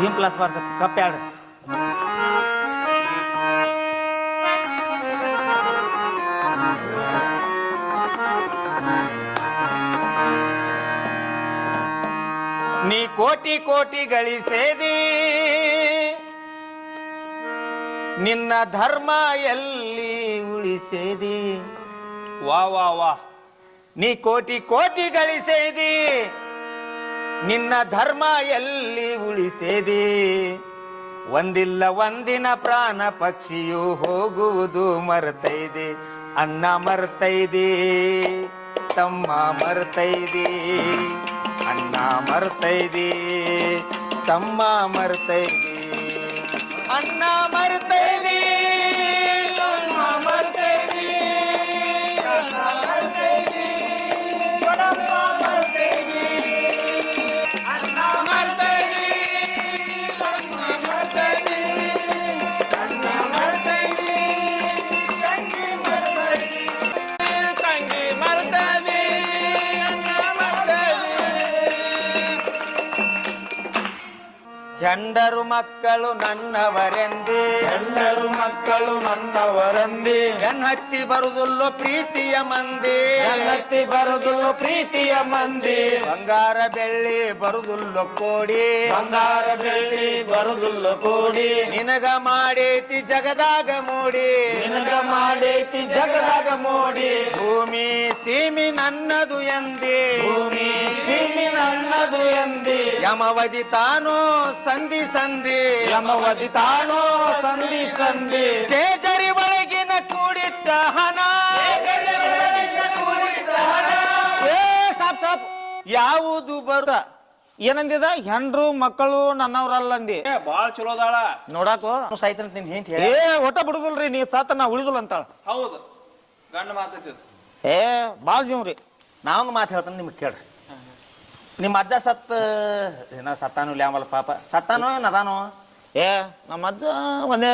Bhim plus ಬಾರ್ಸ cup ನೀ ಕೋಟಿ ಕೋಟಿ ಗಳಿಸೇದಿ ನಿನ್ನ ಧರ್ಮ ಎಲ್ಲಿ ಉಳಿಸೇದಿ ವಾ ವಾ ವಾ. ನೀ ಕೋಟಿ ಕೋಟಿ ಗಳಿಸೇದಿ ನಿನ್ನ ಧರ್ಮ ಎಲ್ಲಿ ಉಳಿಸೇದಿ? ಒಂದಿಲ್ಲ ಒಂದಿನ ಪ್ರಾಣ ಪಕ್ಷಿಯು ಹೋಗುವುದು ಮರ್ತೈದೆ. ಅಣ್ಣ ಮರ್ತೈದೆ, ತಮ್ಮ ಮರ್ತೈದೆ. ಅಣ್ಣ ಮರ್ತೈದೆ, ತಮ್ಮ ಮರೆತೈದೆ. ಹೆಂಡರು ಮಕ್ಕಳು ನನ್ನವರೆಂದೇ. ಗಂಡರು ಮಕ್ಕಳು ನನ್ನವರಂದಿ. ಹತ್ತಿ ಬರುದುಲ್ಲು ಪ್ರೀತಿಯ ಮಂದಿ. ನನ್ನತ್ತಿ ಬರುದುಲ್ಲು ಪ್ರೀತಿಯ ಮಂದಿ. ಬಂಗಾರ ಬೆಳ್ಳಿ ಬರುದುಲ್ಲು ಕೋಡಿ. ಬಂಗಾರ ಬೆಳ್ಳಿ ಬರುದುಲ್ಲು ಕೋಡಿ. ನಿನಗ ಮಾಡೇತಿ ಜಗದಾಗ ಮೂಡಿ. ಮಾಡೈತಿ ಜಗದಾಗ ಮೋಡಿ. ಭೂಮಿ ಸೀಮಿ ನನ್ನದು ಎಂದಿ. ಭೂಮಿ ಸೀಮಿ ನನ್ನದು ಎಂದಿ. ಯಮವದಿ ತಾನು ಸಂಧಿ ಸಂಧಿ. ಯಮವದಿ ತಾನೋ ಸಂಧಿ ಸಂಧಿ. ಕೇಸರಿ ಒಳಗಿನ ಕೂಡಿಟ್ಟ ಹಣ. ಏ, ಸ್ಟಾಪ್ ಸ್ಟಾಪ್. ಯಾವುದು ಬರುದ ಏನಂದಿದ? ಹೆಂಡ್ರು ಮಕ್ಕಳು ನನ್ನವ್ರಲ್ಲ ಅಂದಿ. ಬಾಳ್ ಚಲೋ ಅದಾಳ. ನೋಡಾಕು ಸಾಯ್ತಾನ ನಿನ್ ಹೆಂಟ್ ಹೇಳಿ. ಏ ಒಟ್ಟ ಬಿಡುದಿಲ್ರಿ ನೀ ಸಾತ ನಾ ಉಳಿದಿಲ್ಲ ಅಂತಾಳ. ಹೌದು. ಗಂಡ ಮಾತೈತಿ ಏ ಬಾಳ್ ಜೀವ್ರಿ ನಾವೊಂದು ಮಾತು ಹೇಳ್ತಾನೆ ನಿಮ್ಗೆ ಕೇಳ್ರಿ. ನಿಮ್ಮ ಅಜ್ಜ ಸತ್ ಏನ ಸತ್ತಾನು ಲ್ಯಾಮಲ್ಲ ಪಾಪ. ಸತ್ತಾನೋ ನದಾನೋ? ಅದಾನೋ ಏ ನಮ್ಮ ಅಜ್ಜ ಒಂದೇ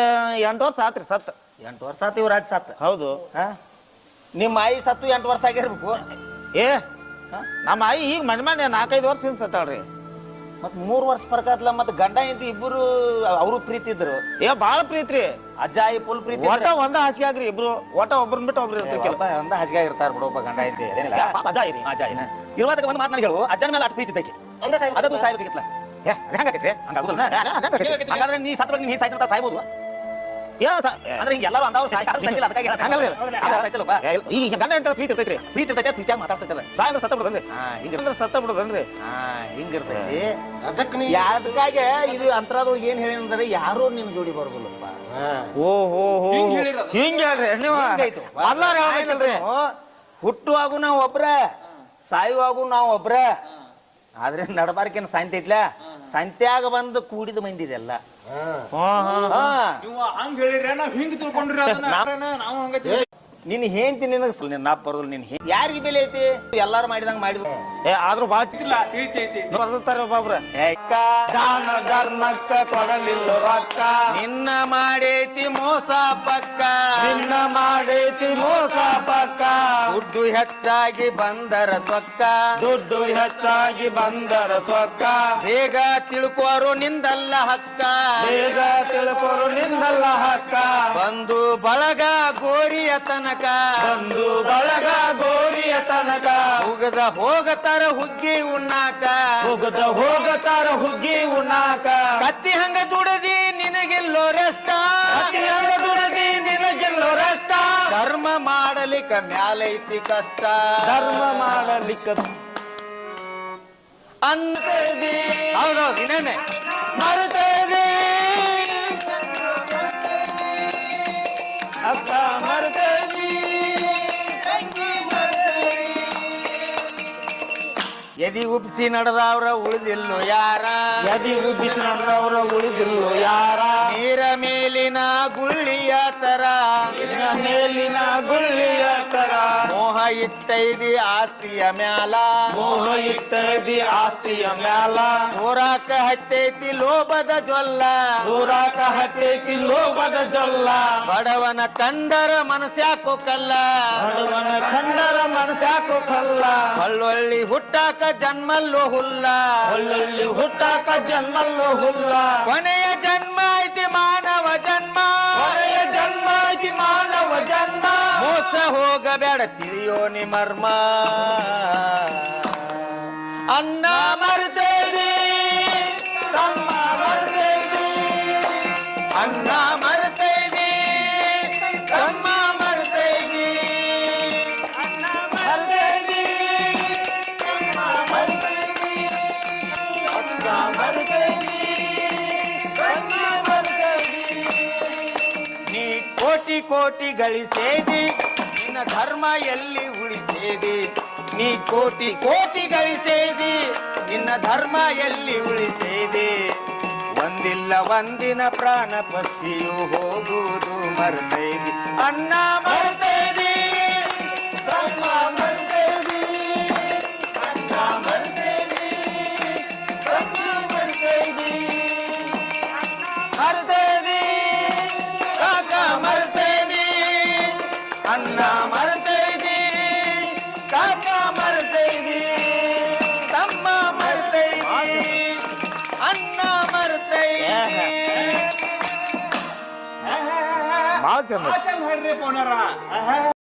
ಎಂಟು ವರ್ಷ ಆತ್ರಿ ಸತ್ತ ಎಂಟು ವರ್ಷ ಆತು ಇವ್ರ ಅಜ್ಜ ಸತ್ತ ಹೌದು. ಹಾ? ನಿಮ್ಮ ಆಯಿ ಸತ್ತು ಎಂಟು ವರ್ಷ ಆಗಿರ್ಬೇಕು ಏ? ನಮ್ಮ ಆಯಿ ಈಗ ಮನೆ ಮನೆ ನಾಲ್ಕೈದು ವರ್ಷ ಸತ್ತಾಳ್ರಿ. ಮತ್ ಮೂರ್ ವರ್ಷ ಪರ್ಕತ್ಲ ಮತ್ ಗಂಡ ಇಂತ ಇಬ್ಬರು ಅವರು ಪ್ರೀತಿ ಇದ್ರು. ಏ ಬಾಳ ಪ್ರೀತ್ರಿ. ಅಜ್ಜ ಪುಲ್ ಫುಲ್ ಪ್ರೀತಿ ಒಟ್ಟ ಒಂದ ಹಾಸಿಗೆ ಆಗ್ರಿ ಇಬ್ರು. ಒಟ್ಟ ಒಬ್ರನ್ ಬಿಟ್ಟು ಒಬ್ರು ಇರ್ತಾರೆ ಒಂದ ಹಸಿಗೆ ಇರ್ತಾರ ಬಿಡಪ್ಪ ಗಂಡ ಐತಿ ಅದೇನಿಲ್ಲ ಯಾ, ಪಾಪ ಅಜ್ಜ ಐರಿ. ಅಜ್ಜ ಐನ ಇರುವಾದಾಗ ಒಂದು ಮಾತು ನನಗೆ ಹೇಳು. ಅಜ್ಜನ ಮೇಲೆ ಅಷ್ಟು ಪ್ರೀತಿ ಇದ್ದಕ್ಕೆ. ಅದನ್ನು ಸಾಯ್ಬೇಕಿತ್ತಲ್ಲ ಹೆಂಗಾಕೈತ್ರಿ? ಹಂಗಾಗುದಿಲ್ಲ. ಹಂಗಾದ್ರೆ ನೀ ಸತ್ತ ನೀ ಸಾಯ್ತಾ ಸಾಯ್ಬೋದು. ಈಗ ಗಂಡ ಹೆಂಡ್ರ ಪ್ರೀತಿ ಇರ್ತೈತ್ರಿ. ಪ್ರೀತಿ ಇರ್ತೈತೆ ಪ್ರೀತಿಯಾಗಿ ಮಾತಾಡ್ಸತ್ತಲ್ಲ ಸಾಯ ಅಂದ್ರೆ ಸತ್ತ ಬಿಡದನ್ರಿ. ಹಾ ಹಿಂಗ ಅಂದ್ರೆ ಸತ್ತ ಬಿಡದನ್ರಿ. ಹಾ ಹಿಂಗಿರ್ತೈತಿ ಅದಕ್ಕೆ ನೀ ಅದಕ್ಕಾಗಿ ಇದು ಅಂತರದೊಳಗೆ ಏನ್ ಹೇಳಿ ಅಂದ್ರೆ ಯಾರು ನಿನ್ ಜೋಡಿ ಬರೋದಿಲ್ಲಪ್ಪ. ಓ ಹೋ ಹೋ. ಹಿಂಗ ಹೇಳ್ರಿ. ನೀವು ಹುಟ್ಟುವಾಗೂ ನಾವು ಒಬ್ರ ಸಾಯುವಾಗೂ ನಾವು ಒಬ್ರ. ಆದ್ರೆ ನಡಬಾರ್ಕೇನು ಸಾಯಂತೈತ್ಲ? ಸಂತ್ಯಾಗ ಬಂದು ಕೂಡಿದ ಮಂದಿ ಹಾ ಹಾ ನೀವು ಹಂಗ ಹೇಳಿರ ನಾವ್ ಹಿಂಗ್ ತಿಳ್ಕೊಂಡ್ರಿ ಅದನ್ನ. ನಾವು ಹಂಗ ನಿನ್ ಹೆಂತಿ ನಿನಗ ನಿನ್ನ ಬರೋದಿಲ್ಲ ನಿನ್ ಹೇ ಯಾರಿಗೆ ಬೆಲೆ ಐತಿ? ಎಲ್ಲಾರು ಮಾಡಿದಂಗ ಮಾಡಿದ್ರು. ಏ ಆದ್ರೂ ಬಾಳ ಚಿಕ್ಕಿಲ್ಲ ಬರ್ತಾರ ಒಬ್ಬೊಬ್ರ. ಏಕ್ಕ, ದಾನ ಧರ್ಮಕ್ಕ ಕೊಡಲಿಲ್ಲ ರೊಕ್ಕ. ನಿನ್ನ ಮಾಡೈತಿ ಮೋಸ ಪಕ್ಕ. ನಿನ್ನ ಮಾಡೈತಿ ಮೋಸ ಪಕ್ಕ. ದುಡ್ಡು ಹೆಚ್ಚಾಗಿ ಬಂದರ ಸೊಕ್ಕ ದುಡ್ಡು ಹೆಚ್ಚಾಗಿ ಬಂದರ ಸೊಕ್ಕ ಬೇಗ ತಿಳ್ಕೋರು ನಿಂದಲ್ಲ ಹಕ್ಕ. ಬೇಗ ತಿಳ್ಕೊರು ನಿಂದಲ್ಲ ಹಕ್ಕ. ಬಂದು ಬಳಗ ಗೋರಿಯ ತನಕ. ಬಂದು ಬಳಗ ಗೋರಿಯ ತನಕ. ಉಗದ ಹೋಗತಾರ ಹುಗ್ಗಿ ಉಣ್ಣಾಕ. ಉಗದ ಹೋಗತಾರ ಹುಗ್ಗಿ ಉಣ್ಣಾಕ. ಕತ್ತಿ ಹಂಗ ದುಡದಿ ನಿನಗಿಲ್ಲೋ ಕತ್ತಿ ಅತಿಯಂಗ ದುಡದಿ ನಿನಗೆಲ್ಲೋ ರಸ್ತ. ಧರ್ಮ ಮಾಡಲಿಕ್ಕ ಮ್ಯಾಲೈತಿ ಕಷ್ಟ. ಧರ್ಮ ಮಾಡಲಿಕ್ಕ ಅಂತದಿ ಹೌದೌದು. ಇನ್ನೇನೆ ಮರ್ತೇವೆ. अपना मर्द ಎದಿ ಉಪ್ಸಿ ನಡೆದವ್ರ ಉಳಿದಿಲ್ಲೋ ಯಾರ? ಎದಿ ಉಬ್ಬಿಸಿ ನಡೆದವ್ರ ಉಳಿದಿಲ್ಲು ಯಾರ? ನೀರ ಮೇಲಿನ ಗುಳ್ಳಿಯ ತರ. ನೀರ ಮೇಲಿನ ಗುಳ್ಳಿಯ ತರ. ಮೋಹ ಇಟ್ಟೈದಿ ಆಸ್ತಿಯ ಮ್ಯಾಲ. ಮೋಹ ಇಟ್ಟದಿ ಆಸ್ತಿಯ ಮ್ಯಾಲ. ಹೋರಾಕ ಹತ್ತೈತಿ ಲೋಭದ ಜೊಲ್ಲ. ಹೋರಾಕ ಹತ್ತೈತಿ ಲೋಭದ ಜೊಲ್ಲ. ಬಡವನ ಕಂಡರ ಮನಸ್ಯಾಕೋ ಕಲ್ಲ. ಬಡವನ ಕಂಡರ ಮನಸ್ಯಾಕು ಕಲ್ಲ. ಒಳ್ಳೊಳ್ಳಿ ಹುಟ್ಟಾಕ ಜನ್ಮಲ್ಲೋ ಹುಲ್ಲ. ಹುಲ್ಲಲ್ಲಿ ಹುಟ್ಟಾಕ ಜನ್ಮಲ್ಲೋ ಹುಲ್ಲ. ಕೊನೆಯ ಜನ್ಮ ಐತಿ ಮಾನವ ಜನ್ಮ. ಕೊನೆಯ ಜನ್ಮ ಐತಿ ಮಾನವ ಜನ್ಮ. ಮೋಸ ಹೋಗಬೇಡ ತಿಳಿಯೋ ಮರ್ಮ ಕೋಟಿ ಕೋಟಿ ಗಳಿಸೇದಿ, ನಿನ್ನ ಧರ್ಮ ಎಲ್ಲಿ ಉಳಿಸೇದಿ? ನೀ ಕೋಟಿ ಕೋಟಿ ಗಳಿಸೇದಿ, ನಿನ್ನ ಧರ್ಮ ಎಲ್ಲಿ ಉಳಿಸೇದಿ? ಒಂದಿಲ್ಲ ಒಂದಿನ ಪ್ರಾಣ ಪಕ್ಷಿಯು ಹೋಗುವುದು ಮರ್ತೈದಿ. ಅನ್ನ ಮರ್ತೈದಿ ಭಾಳ ಚಂದ ಚಂದ ಹೇಳ್ರಿ ಪೋನಾರ